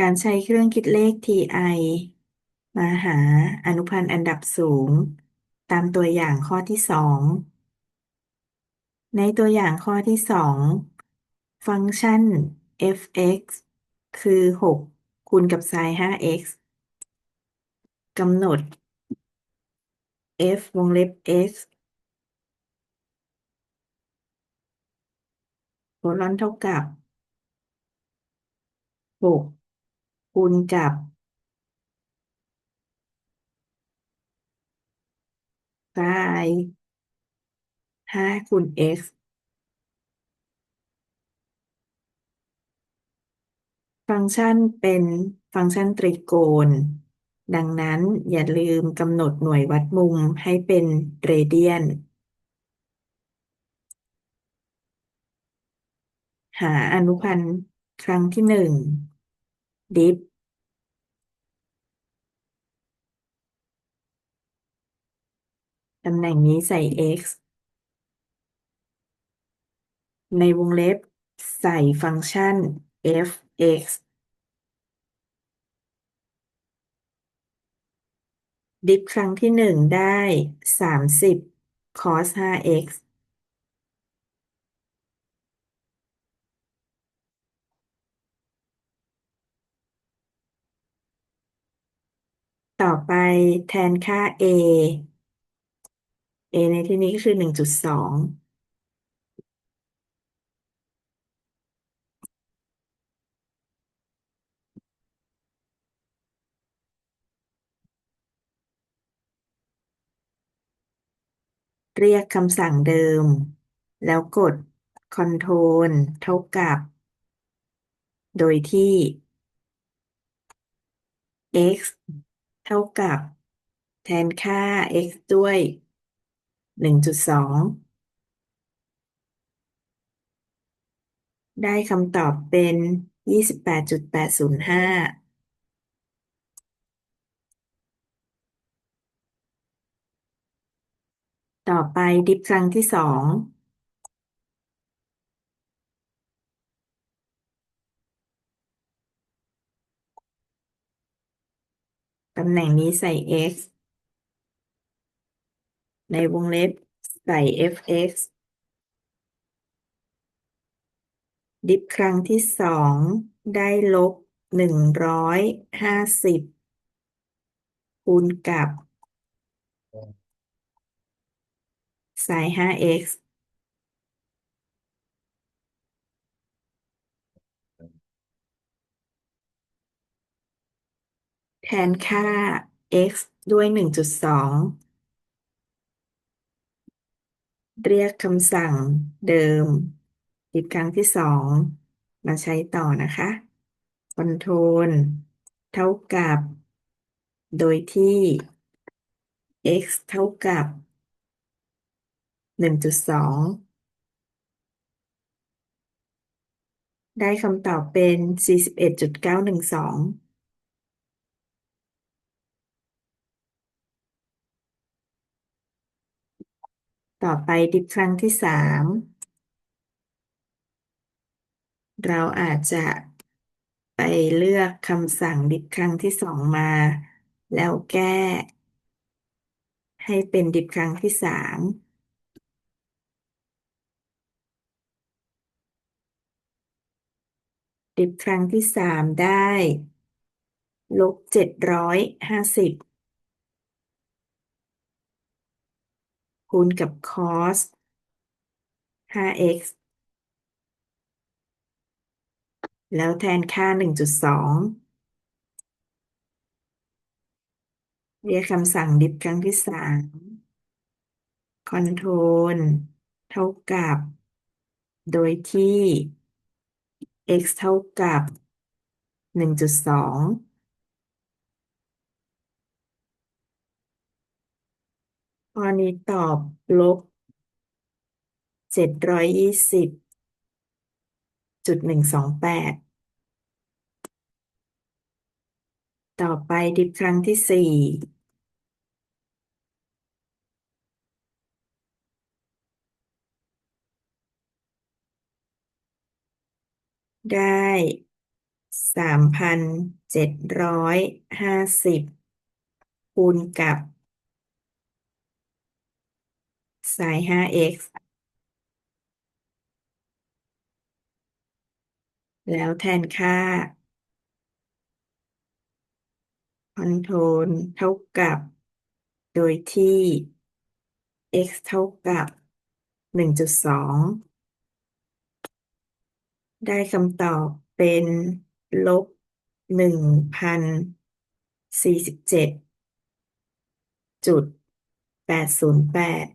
การใช้เครื่องคิดเลข TI มาหาอนุพันธ์อันดับสูง ตามตัวอย่างข้อที่สองในตัวอย่างข้อที่สองฟังก์ชัน f(x) คือหกคูณกับไซน์ 5x กำหนด f วงเล็บ x โคลอนเท่ากับหก คูณกับไซน์ห้าคูณ x ฟังก์ชันเป็นฟังก์ชันตรีโกณ ดังนั้นอย่าลืมกำหนดหน่วยวัดมุมให้เป็นเรเดียน หาอนุพันธ์ครั้งที่หนึ่งดิฟ ตำแหน่งนี้ใส่ x ในวงเล็บใส่ฟังก์ชัน f(x) ดิฟครั้งที่หนึ่งได้สามสิบ cos 5x ต่อไปแทนค่า a a ในที่นี้ก็คือหนึ่งจุดสองเรียกคำสั่งเดิม แล้วกด Ctrl เท่ากับ โดยที่ x เท่ากับ แทนค่า x ด้วย หนึ่งจุดสองได้คำตอบเป็นยี่สิบแปดจุดแปดศูนย์ห้าต่อไปดิฟครั้งที่สองตำแหน่งนี้ใส่ x ในวงเล็บใส่ f(x) ดิฟครั้งที่สองได้ลบหนึ่งร้อยห้าสิบคูณกับไซน์ 5x แทนค่า x ด้วยหนึ่งจุดสอง เรียกคำสั่งเดิม อีกครั้งที่สองมาใช้ต่อนะคะ control เท่ากับ โดยที่ x เท่ากับ 1.2 ได้คำตอบเป็น 41.912 ต่อไปดิฟครั้งที่สามเราอาจจะไปเลือกคำสั่งดิฟครั้งที่สองมา แล้วแก้ ให้เป็นดิฟครั้งที่สามดิฟครั้งที่สามได้ลบเจ็ดร้อยห้าสิบ คูณกับ cos 5x แล้วแทนค่า 1.2 เรียกคำสั่งดิฟครั้งที่ 3 control เท่ากับ โดยที่ x เท่ากับ 1.2 ข้อนี้ตอบลบเจ็ดร้อยยี่สิบจุดหนึ่งสองแปดต่อไปดิฟครั้งที่สี่ได้สามพันเจ็ดร้อยห้าสิบคูณกับ ไซน์ห้า x แล้วแทนค่า คอนโทรลเท่ากับ โดยที่ x เท่ากับหนึ่งจุดสองได้คำตอบเป็นลบหนึ่งพันสี่สิบเจ็ดจุดแปดศูนย์แปด